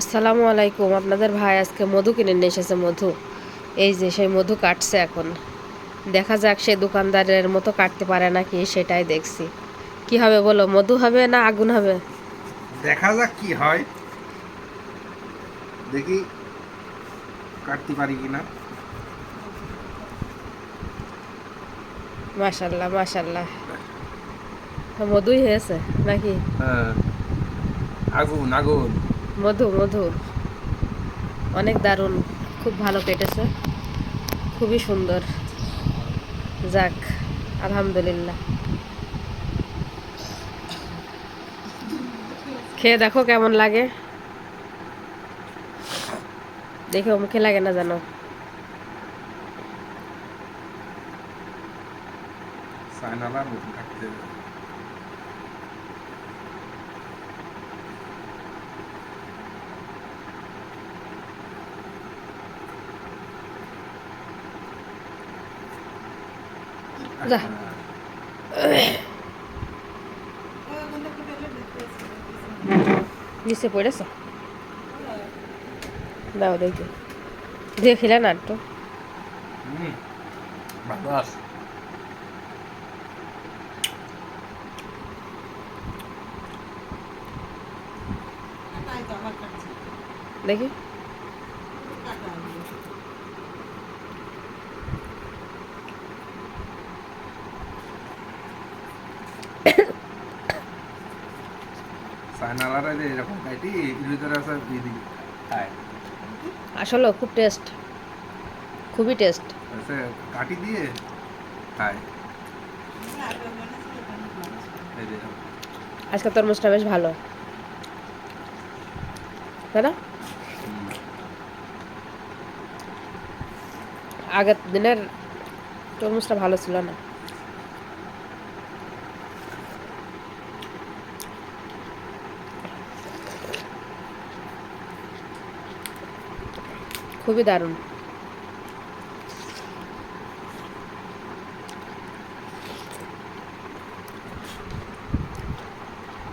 আসসালামু আলাইকুম। আপনাদের ভাই আজকে মধু কিনে নিয়ে এসেছে মধু। এই যে সেই মধু কাটছে এখন। দেখা যাক সে দোকানদারের মতো কাটতে পারে নাকি সেটাই দেখছি। কি হবে বলো মধু হবে না আগুন হবে? দেখা যাক কি হয়। দেখি কাটতে পারি কিনা। মাশাল্লাহ মাশাল্লাহ। মধুই হয়েছে নাকি? হ্যাঁ। আগুন আগুন। মধু মধু অনেক দারুণ। খুব ভালো কেটেছে। খুবই সুন্দর। যাক, আলহামদুলিল্লাহ। খেয়ে দেখো কেমন লাগে। দেখে মুখে লাগে না জানো সাইনালার যা। নিচে পড়েছ? দাও দেখি। দিয়ে খেলে না একটু আছে। দেখি। সাইনালারে যে এরকম কাটি ভিতরে আছে দিয়ে খায় আসলে খুব টেস্ট। খুবই টেস্ট। এসে কাটি দিয়ে খায় আজকে তরমুজটা বেশ ভালো। তাই না আগের দিনের তরমুজটা ভালো ছিল না? খুবই দারুণ।